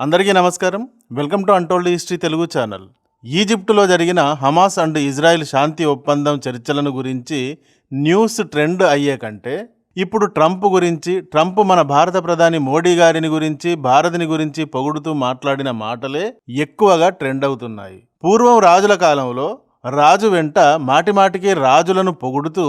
అందరికీ నమస్కారం. Welcome to untold history Telugu channel. ఈజిప్టులో జరిగిన హమాస్ అండ్ ఇజ్రాయెల్ శాంతి ఒప్పందం చర్చలను గురించి న్యూస్ ట్రెండ్ అయ్యే కంటే ఇప్పుడు ట్రంప్ గురించి ట్రంప్ మన భారత ప్రధాని మోడీ గారిని గురించి భారతిని గురించి పొగుడుతూ మాట్లాడిన మాటలే ఎక్కువగా ట్రెండ్ అవుతున్నాయి. పూర్వం రాజుల కాలంలో రాజు వెంట మాటిమాటికి రాజులను పొగుడుతూ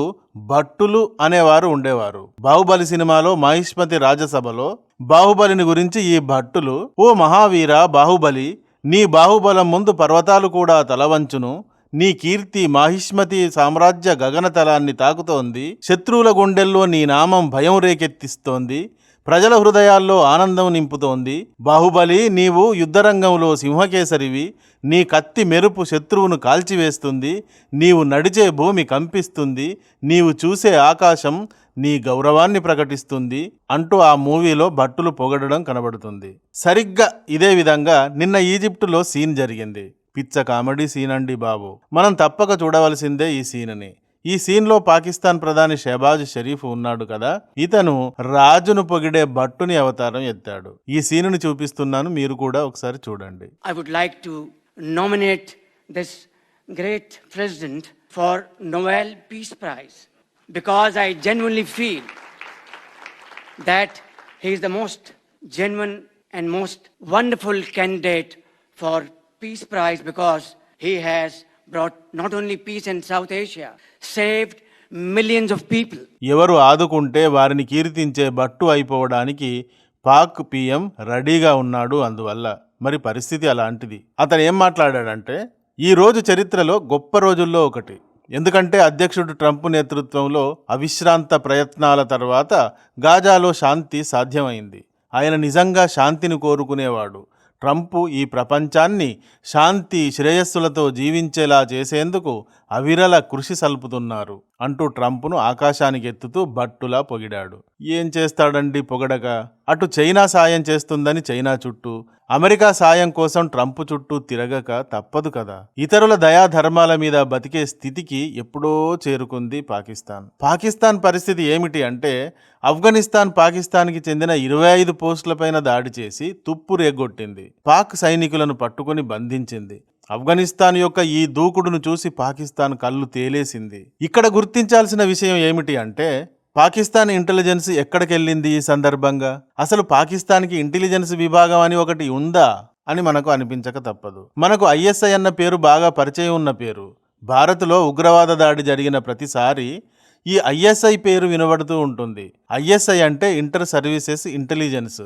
భట్టులు అనేవారు ఉండేవారు. బాహుబలి సినిమాలో మహిష్మతి రాజసభలో బాహుబలిని గురించి ఈ భట్టులు ఓ మహావీర బాహుబలి నీ బాహుబలం ముందు పర్వతాలు కూడా తలవంచును నీ కీర్తి మాహిష్మతి సామ్రాజ్య గగనతలాన్ని తాకుతోంది శత్రువుల గుండెల్లో నీ నామం భయం రేకెత్తిస్తోంది ప్రజల హృదయాల్లో ఆనందం నింపుతోంది. బాహుబలి నీవు యుద్ధరంగంలో సింహకేసరివి. నీ కత్తి మెరుపు శత్రువును కాల్చివేస్తుంది. నీవు నడిచే భూమి కంపిస్తుంది. నీవు చూసే ఆకాశం నీ గౌరవాన్ని ప్రకటిస్తుంది. అంటూ ఆ మూవీలో భట్టులు పొగడడం కనబడుతుంది. సరిగ్గా ఇదే విధంగా నిన్న ఈజిప్టులో సీన్ జరిగింది. పిచ్చ కామెడీ సీన్ అండి బాబు. మనం తప్పక చూడవలసిందే ఈ సీన్ని. ఈ సీన్లో పాకిస్తాన్ ప్రధాని షెబాజ్ షరీఫ్ ఉన్నాడు కదా. ఇతను రాజును పొగిడే భట్టుని అవతారం ఎత్తాడు. ఈ సీనును చూపిస్తున్నాను మీరు కూడా ఒకసారి చూడండి. I would like to nominate this great president for Nobel peace prize because I genuinely feel that he's the most genuine and most wonderful candidate for peace prize because he has brought not only peace in South Asia, saved millions of people. ఎవరు ఆదుకుంటే వారిని కీర్తించే భట్టు అయిపోవడానికి Pak PM రెడీగా ఉన్నాడు అందువల్ల. మరి పరిస్థితి అలాంటిది. అతను ఏం మాట్లాడాడంటే ఈ రోజు చరిత్రలో గొప్ప రోజుల్లో ఒకటి. ఎందుకంటే అధ్యక్షుడు ట్రంప్ నేతృత్వంలో అవిశ్రాంత ప్రయత్నాల తర్వాత గాజాలో శాంతి సాధ్యమైంది. ఆయన నిజంగా శాంతిని కోరుకునేవాడు. ట్రంప్ ఈ ప్రపంచాన్ని శాంతి శ్రేయస్సులతో జీవించేలా చేసేందుకు అవిరల కృషి సల్పుతున్నారు అంటూ ట్రంప్ను ఆకాశానికి ఎత్తుతూ భట్టులా పొగిడాడు. ఏం చేస్తాడండి పొగడక? అటు చైనా సాయం చేస్తుందని చైనా చుట్టూ అమెరికా సాయం కోసం ట్రంప్ చుట్టూ తిరగక తప్పదు కదా. ఇతరుల దయాధర్మాల మీద బతికే స్థితికి ఎప్పుడో చేరుకుంది పాకిస్తాన్. పాకిస్తాన్ పరిస్థితి ఏమిటి అంటే ఆఫ్ఘనిస్తాన్ పాకిస్తాన్కి చెందిన ఇరవై ఐదు పోస్టులపైన దాడి చేసి తుప్పు రేగొట్టింది. పాక్ సైనికులను పట్టుకుని బంధించింది. ఆఫ్ఘనిస్తాన్ యొక్క ఈ దూకుడును చూసి పాకిస్తాన్ కళ్ళు తేలేసింది. ఇక్కడ గుర్తించాల్సిన విషయం ఏమిటి అంటే పాకిస్తాన్ ఇంటెలిజెన్స్ ఎక్కడికెళ్ళింది ఈ సందర్భంగా? అసలు పాకిస్తాన్కి ఇంటెలిజెన్స్ విభాగం అని ఒకటి ఉందా? అని మనకు అనిపించక తప్పదు. మనకు ఐఎస్ఐ అన్న పేరు బాగా పరిచయం ఉన్న పేరు. భారత్లో ఉగ్రవాద దాడి జరిగిన ప్రతిసారి ఈ ఐఎస్ఐ పేరు వినబడుతూ ఉంటుంది. ఐఎస్ఐ అంటే ఇంటర్ సర్వీసెస్ ఇంటెలిజెన్స్.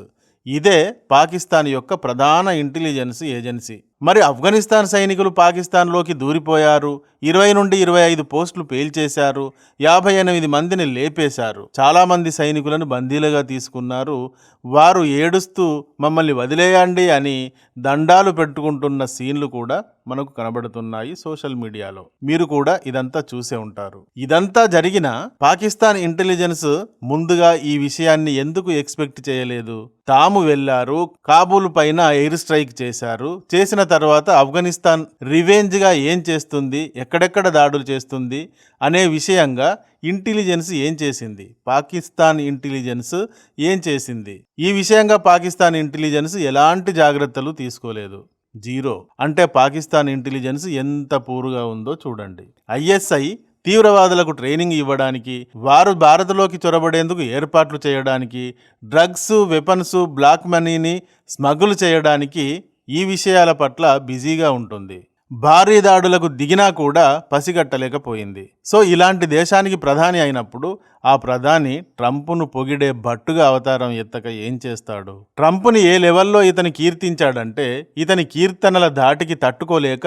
ఇదే పాకిస్తాన్ యొక్క ప్రధాన ఇంటెలిజెన్స్ ఏజెన్సీ. మరి ఆఫ్ఘనిస్తాన్ సైనికులు పాకిస్తాన్లోకి దూరిపోయారు. ఇరవై నుండి ఇరవై ఐదు పోస్టులు పేల్చేశారు. యాభై ఎనిమిది మందిని లేపేశారు. చాలామంది సైనికులను బందీలుగా తీసుకున్నారు. వారు ఏడుస్తూ మమ్మల్ని వదిలేయండి అని దండాలు పెట్టుకుంటున్న సీన్లు కూడా మనకు కనబడుతున్నాయి సోషల్ మీడియాలో. మీరు కూడా ఇదంతా చూసే ఉంటారు. ఇదంతా జరిగిన పాకిస్తాన్ ఇంటెలిజెన్స్ ముందుగా ఈ విషయాన్ని ఎందుకు ఎక్స్పెక్ట్ చేయలేదు? తాము వెళ్ళారు కాబూల్ పైన ఎయిర్ స్ట్రైక్ చేశారు. చేసిన తర్వాత ఆఫ్ఘనిస్తాన్ రివెంజ్గా ఏం చేస్తుంది ఎక్కడెక్కడ దాడులు చేస్తుంది అనే విషయంగా ఇంటెలిజెన్స్ ఏం చేసింది పాకిస్తాన్ ఇంటెలిజెన్స్ ఏం చేసింది? ఈ విషయంగా పాకిస్తాన్ ఇంటెలిజెన్స్ ఎలాంటి జాగ్రత్తలు తీసుకోలేదు. జీరో. అంటే పాకిస్తాన్ ఇంటెలిజెన్స్ ఎంత పూరుగా ఉందో చూడండి. ఐఎస్ఐ తీవ్రవాదులకు ట్రైనింగ్ ఇవ్వడానికి వారు భారత్లోకి చొరబడేందుకు ఏర్పాట్లు చేయడానికి డ్రగ్స్ వెపన్స్ బ్లాక్ మనీని స్మగుల్ చేయడానికి ఈ విషయాల పట్ల బిజీగా ఉంటుంది. భారీ దాడులకు దిగినా కూడా పసిగట్టలేకపోయింది. సో ఇలాంటి దేశానికి ప్రధాని అయినప్పుడు ఆ ప్రధాని ట్రంప్ను పొగిడే భట్టుగా అవతారం ఎత్తక ఏం చేస్తాడు? ట్రంప్ని ఏ లెవెల్లో ఇతని కీర్తించాడంటే ఇతని కీర్తనల ధాటికి తట్టుకోలేక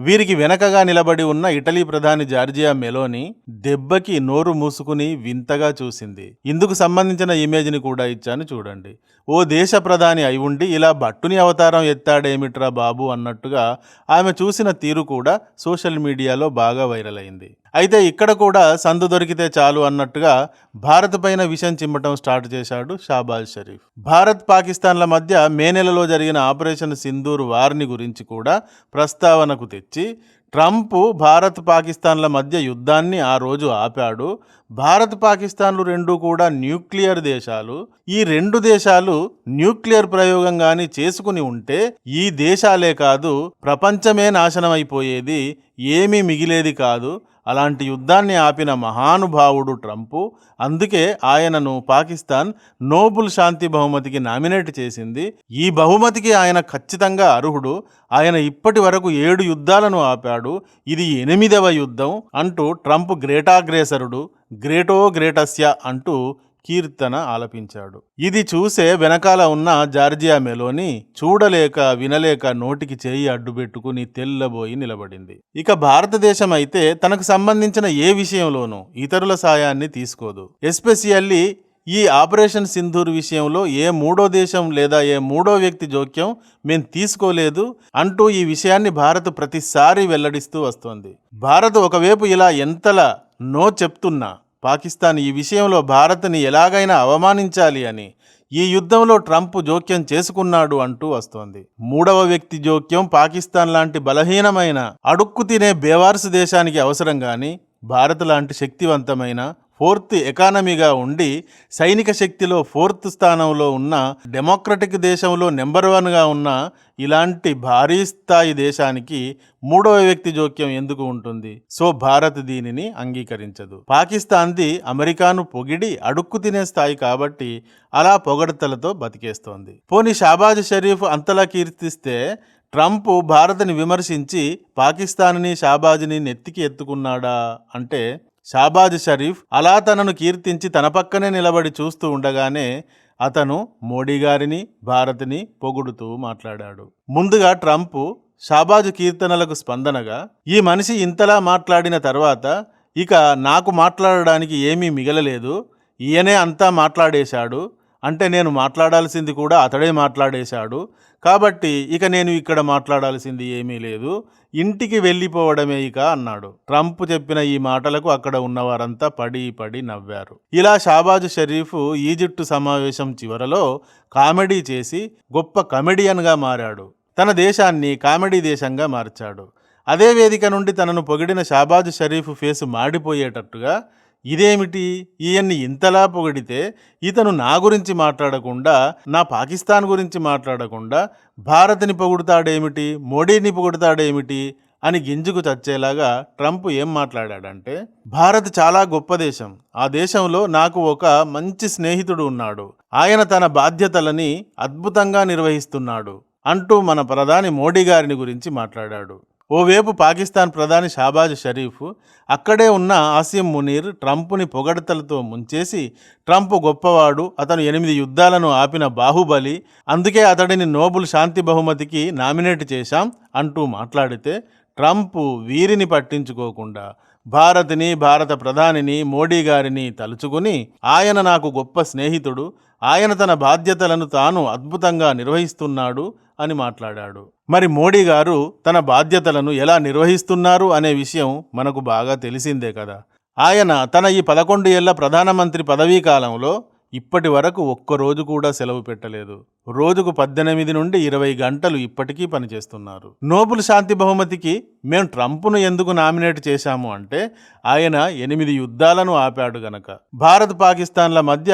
వీరికి వెనకగా నిలబడి ఉన్న ఇటలీ ప్రధాని జార్జియా మెలోని దెబ్బకి నోరు మూసుకుని వింతగా చూసింది. ఇందుకు సంబంధించిన ఇమేజ్ని కూడా ఇచ్చాను చూడండి. ఓ దేశ ప్రధాని అయి ఉండి ఇలా భట్టుని అవతారం ఎత్తాడేమిట్రా బాబు అన్నట్టుగా ఆమె చూసిన తీరు కూడా సోషల్ మీడియాలో బాగా వైరల్ అయింది. అయితే ఇక్కడ కూడా సందు దొరికితే చాలు అన్నట్టుగా భారత్ పైన విషం చిమ్మటం స్టార్ట్ చేశాడు షాబాజ్ షరీఫ్. భారత్ పాకిస్తాన్ల మధ్య మే నెలలో జరిగిన ఆపరేషన్ సింధూర్ వార్ని గురించి కూడా ప్రస్తావనకు తెచ్చి ట్రంప్ భారత్ పాకిస్తాన్ల మధ్య యుద్ధాన్ని ఆ రోజు ఆపాడు. భారత్ పాకిస్తాన్లు రెండు కూడా న్యూక్లియర్ దేశాలు. ఈ రెండు దేశాలు న్యూక్లియర్ ప్రయోగంగాని చేసుకుని ఉంటే ఈ దేశాలే కాదు ప్రపంచమే నాశనం అయిపోయేది ఏమీ మిగిలేది కాదు. అలాంటి యుద్ధాన్ని ఆపిన మహానుభావుడు ట్రంపు అందుకే ఆయనను పాకిస్తాన్ నోబుల్ శాంతి బహుమతికి నామినేట్ చేసింది. ఈ బహుమతికి ఆయన ఖచ్చితంగా అర్హుడు. ఆయన ఇప్పటి వరకు ఏడు యుద్ధాలను ఆపాడు. ఇది ఎనిమిదవ యుద్ధం అంటూ ట్రంప్ గ్రేటాగ్రేసరుడు గ్రేటో గ్రేటస్య అంటూ కీర్తన ఆలపించాడు. ఇది చూసే వెనకాల ఉన్న జార్జియా మెలోని చూడలేక వినలేక నోటికి చేయి అడ్డుపెట్టుకుని తెల్లబోయి నిలబడింది. ఇక భారతదేశం అయితే తనకు సంబంధించిన ఏ విషయంలోనూ ఇతరుల సాయాన్ని తీసుకోదు. ఎస్పెషల్లీ ఈ ఆపరేషన్ సింధూర్ విషయంలో ఏ మూడో దేశం లేదా ఏ మూడో వ్యక్తి జోక్యం మేం తీసుకోలేదు అంటూ ఈ విషయాన్ని భారత్ ప్రతిసారి వెల్లడిస్తూ వస్తోంది. భారత్ ఒకవైపు ఇలా ఎంతలా నో చెప్తున్నా పాకిస్తాన్ ఈ విషయంలో భారత్ని ఎలాగైనా అవమానించాలి అని ఈ యుద్ధంలో ట్రంప్ జోక్యం చేసుకున్నాడు అంటూ వస్తోంది. మూడవ వ్యక్తి జోక్యం పాకిస్తాన్ లాంటి బలహీనమైన అడుక్కు తినే బేవార్సు దేశానికి అవసరం కానీ భారత్ లాంటి శక్తివంతమైన ఫోర్త్ ఎకానమీగా ఉండి సైనిక శక్తిలో ఫోర్త్ స్థానంలో ఉన్న డెమోక్రటిక్ దేశంలో నెంబర్ వన్గా ఉన్న ఇలాంటి భారీ స్థాయి దేశానికి మూడవ వ్యక్తి జోక్యం ఎందుకు ఉంటుంది? సో భారత్ దీనిని అంగీకరించదు. పాకిస్తాన్ది అమెరికాను పొగిడి అడుక్కు తినే స్థాయి కాబట్టి అలా పొగడతలతో బతికేస్తోంది. పోనీ షాబాజ్ షరీఫ్ అంతలా కీర్తిస్తే ట్రంప్ భారత్ని విమర్శించి పాకిస్తాన్ని షాబాజ్ని నెత్తికి ఎత్తుకున్నాడా? అంటే షాబాజ్ షరీఫ్ అలా తనను కీర్తించి తన పక్కనే నిలబడి చూస్తూ ఉండగానే అతను మోడీ గారిని భారత్ని పొగుడుతూ మాట్లాడాడు. ముందుగా ట్రంప్ షాబాజు కీర్తనలకు స్పందనగా ఈ మనిషి ఇంతలా మాట్లాడిన తర్వాత ఇక నాకు మాట్లాడడానికి ఏమీ మిగలలేదు ఈయనే అంతా మాట్లాడేశాడు అంటే నేను మాట్లాడాల్సింది కూడా అతడే మాట్లాడేశాడు. కాబట్టి ఇక నేను ఇక్కడ మాట్లాడాల్సింది ఏమీ లేదు. ఇంటికి వెళ్ళిపోవడమే ఇక అన్నాడు. ట్రంప్ చెప్పిన ఈ మాటలకు అక్కడ ఉన్నవారంతా పడి పడి నవ్వారు. ఇలా షాబాజ్ షరీఫ్ ఈజిప్టు సమావేశం చివరలో కామెడీ చేసి గొప్ప కమెడియన్గా మారాడు. తన దేశాన్ని కామెడీ దేశంగా మార్చాడు. అదే వేదిక నుండి తనను పొగిడిన షాబాజ్ షరీఫ్ ఫేసు మాడిపోయేటట్టుగా ఇదేమిటి? ఈయన్ని ఇంతలా పొగిడితే ఇతను నా గురించి మాట్లాడకుండా నా పాకిస్తాన్ గురించి మాట్లాడకుండా భారత్ని పొగుడుతాడేమిటి? మోడీని పొగుడుతాడేమిటి? అని గింజుకు చచ్చేలాగా ట్రంప్ ఏం మాట్లాడాడంటే భారత్ చాలా గొప్ప దేశం. ఆ దేశంలో నాకు ఒక మంచి స్నేహితుడు ఉన్నాడు. ఆయన తన బాధ్యతలని అద్భుతంగా నిర్వహిస్తున్నాడు అంటూ మన ప్రధాని మోడీ గారిని గురించి మాట్లాడాడు. ఓవేపు పాకిస్తాన్ ప్రధాని షాబాజ్ షరీఫ్ అక్కడే ఉన్న ఆసియం మునీర్ ట్రంప్ని పొగడతలతో ముంచేసి ట్రంప్ గొప్పవాడు అతను ఎనిమిది యుద్ధాలను ఆపిన బాహుబలి అందుకే అతడిని నోబుల్ శాంతి బహుమతికి నామినేట్ చేశాం అంటూ మాట్లాడితే ట్రంప్ వీరిని పట్టించుకోకుండా భారత్ని భారత ప్రధానిని మోడీ గారిని తలుచుకుని ఆయన నాకు గొప్ప స్నేహితుడు ఆయన తన బాధ్యతలను తాను అద్భుతంగా నిర్వహిస్తున్నాడు అని మాట్లాడాడు. మరి మోడీ గారు తన బాధ్యతలను ఎలా నిర్వహిస్తున్నారు అనే విషయం మనకు బాగా తెలిసిందే కదా. ఆయన తన ఈ పదకొండు ఏళ్ళ ప్రధానమంత్రి పదవీ కాలంలో ఇప్పటి వరకు ఒక్కరోజు కూడా సెలవు పెట్టలేదు. రోజుకు పద్దెనిమిది నుండి ఇరవై గంటలు ఇప్పటికీ పనిచేస్తున్నారు. నోబుల్ శాంతి బహుమతికి మేము ట్రంప్ను ఎందుకు నామినేట్ చేశాము అంటే ఆయన ఎనిమిది యుద్ధాలను ఆపాడు గనక. భారత్ పాకిస్తాన్ల మధ్య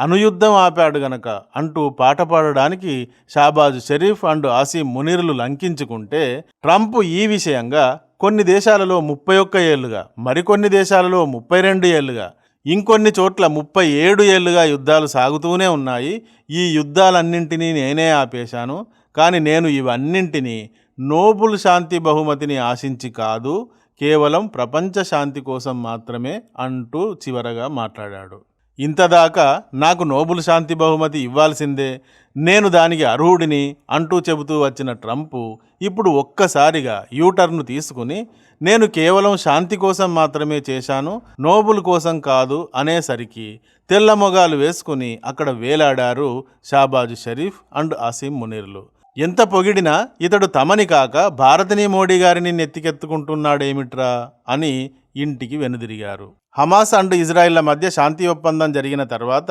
అనుయుద్ధం ఆపాడు గనక అంటూ పాట పాడడానికి షాబాజ్ షరీఫ్ అండ్ ఆసీం మునీర్లు లంకించుకుంటే ట్రంప్ ఈ విషయంగా కొన్ని దేశాలలో ముప్పై ఒక్క ఏళ్ళుగా మరికొన్ని దేశాలలో ముప్పై రెండు ఏళ్ళుగా ఇంకొన్ని చోట్ల ముప్పై ఏడు ఏళ్ళుగా యుద్ధాలు సాగుతూనే ఉన్నాయి. ఈ యుద్ధాలన్నింటినీ నేనే ఆపేశాను. కానీ నేను ఇవన్నింటినీ నోబుల్ శాంతి బహుమతిని ఆశించి కాదు కేవలం ప్రపంచ శాంతి కోసం మాత్రమే అంటూ చివరగా మాట్లాడాడు. ఇంతదాకా నాకు నోబుల్ శాంతి బహుమతి ఇవ్వాల్సిందే నేను దానికి అర్హుడిని అంటూ చెబుతూ వచ్చిన ట్రంప్ ఇప్పుడు ఒక్కసారిగా యూటర్ను తీసుకుని నేను కేవలం శాంతి కోసం మాత్రమే చేశాను నోబుల్ కోసం కాదు అనేసరికి తెల్ల మొగాలు వేసుకుని అక్కడ వేలాడారు షాబాజు షరీఫ్ అండ్ అసీం మునీర్లు. ఎంత పొగిడినా ఇతడు తమని కాక భారతిని మోడీ గారిని నెత్తికెత్తుకుంటున్నాడేమిట్రా అని ఇంటికి వెనుదిరిగారు. హమాస్ అండ్ ఇజ్రాయిల్ల మధ్య శాంతి ఒప్పందం జరిగిన తర్వాత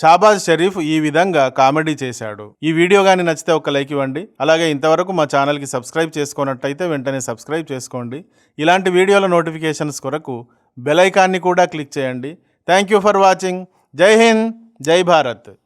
షాబాజ్ షరీఫ్ ఈ విధంగా కామెడీ చేశాడు. ఈ వీడియో కానీ నచ్చితే ఒక లైక్ ఇవ్వండి. అలాగే ఇంతవరకు మా ఛానల్కి సబ్స్క్రైబ్ చేసుకున్నట్టయితే వెంటనే సబ్స్క్రైబ్ చేసుకోండి. ఇలాంటి వీడియోల నోటిఫికేషన్స్ కొరకు బెల్ ఐకాన్ని కూడా క్లిక్ చేయండి. Thank you for watching. జై హింద్. జై భారత్.